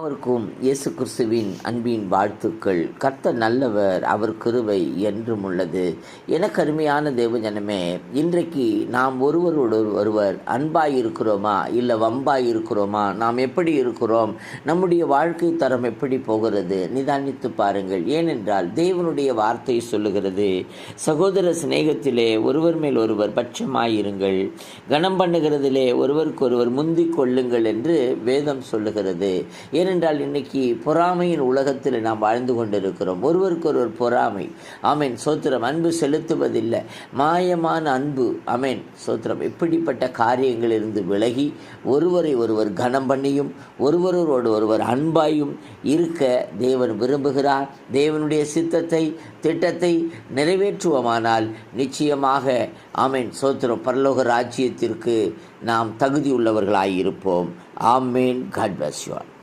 அவருக்கும் இயேசு கிறிஸ்துவின் அன்பின் வாழ்த்துக்கள். கர்த்த நல்லவர் அவர் கிருவை என்றும் உள்ளது. எனக்கு அருமையான தேவஜனமே இன்றைக்கு நாம் ஒருவரோடு ஒருவர் அன்பாய் இருக்கிறோமா இல்லை வம்பாய் இருக்கிறோமா நாம் எப்படி இருக்கிறோம்? நம்முடைய வாழ்க்கை தரம் எப்படி போகிறது? நிதானித்து பாருங்கள். ஏனென்றால் தேவனுடைய வார்த்தை சொல்லுகிறது சகோதர சிநேகத்திலே ஒருவர் மேல் ஒருவர் பட்சமாயிருங்கள். கனம் பண்ணுகிறதிலே ஒருவருக்கொருவர் முந்திக் கொள்ளுங்கள் என்று வேதம் சொல்லுகிறது. ஏன் ஏனென்றால் இன்னைக்கு பொறாமையின் உலகத்தில் நாம் வாழ்ந்து கொண்டிருக்கிறோம். ஒருவருக்கொருவர் பொறாமை. ஆமேன். சோத்திரம். அன்பு செலுத்துவதில்லை. மாயமான அன்பு. அமேன் சோத்திரம். இப்படிப்பட்ட காரியங்களிலிருந்து விலகி ஒருவரை ஒருவர் கனம் பண்ணியும் ஒருவரோடு ஒருவர் அன்பாயும் இருக்க தேவன் விரும்புகிறார். தேவனுடைய சித்தத்தை திட்டத்தை நிறைவேற்றுவோமானால் நிச்சயமாக ஆமேன். சோத்திரம். பரலோக ராஜ்யத்திற்கு நாம் தகுதியுள்ளவர்களாயிருப்போம். ஆமேன். God bless you